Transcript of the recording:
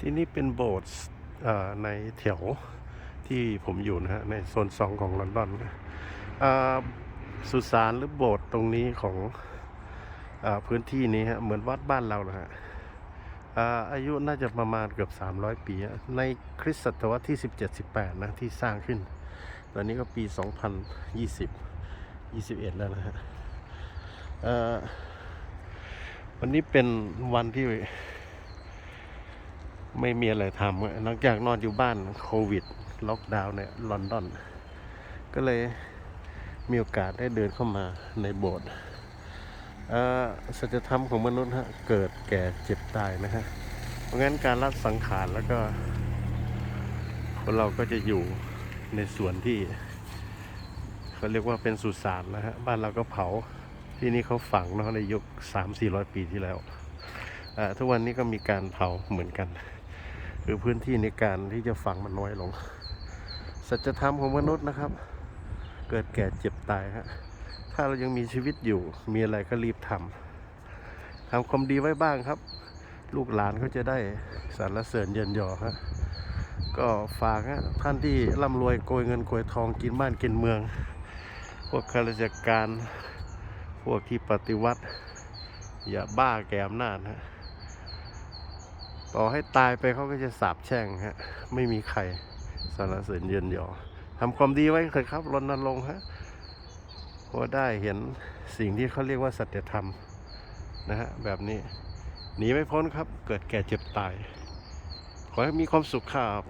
ที่นี่เป็นโบสถ์ในแถวที่ผมอยู่นะฮะในโซนสองของลอนดอนนะสุสานหรือโบสถ์ตรงนี้ของอพื้นที่นี้ฮะเหมือนวัดบ้านเรานะฮะอายุน่าจะประมาณเกือบ 300 ปีฮะในคริสตศตวรรษที่ 17-18 นะที่สร้างขึ้น ตอนนี้ก็ปี 2020 21 แล้วนะฮะวันนี้เป็นวันที่ ไม่มีอะไรทำหลังจากนอนอยู่บ้านโควิด ล็อกดาวน์ในลอนดอน ก็เลยมีโอกาสได้เดินเข้ามาในโบสถ์อ่อสัจธรรมของมนุษย์ฮะเกิดแก่เจ็บตายนะฮะเพราะงั้นการรับสังขารแล้วก็คนเราก็จะอยู่ในส่วนที่เขาเรียกว่าเป็นสุสานนะฮะบ้านเราก็เผาที่นี่เขาฝังเนาะในยุคสามสี่ร้อยปีที่แล้วอ่าทุกวันนี้ก็มีการเผาเหมือนกัน คือพื้นที่ในการที่จะฝังมันน้อยลง สัจธรรมของมนุษย์นะครับ เกิดแก่เจ็บตายฮะถ้าเรายังมีชีวิตอยู่ มีอะไรก็รีบทำทำความดีไว้บ้างครับ ลูกหลานเขาจะได้สรรเสริญเยินยอฮะก็ฝากฮะท่านที่ร่ำรวยโกยเงินโกยทองกินบ้านกินเมือง พวกข้าราชการ พวกที่ปฏิวัติ อย่าบ้าแกอำนาจฮะ ต่อให้ตายไปเขาก็จะสาบแช่งฮะ ไม่มีใครสรรเสริญเยินยอทำความดีไว้เถอะครับรณรงค์ฮะเพราะได้เห็นสิ่งที่เขาเรียกว่าสัจธรรมนะฮะแบบนี้หนีไม่พ้นครับเกิดแก่เจ็บตาย ขอให้มีความสุขครับ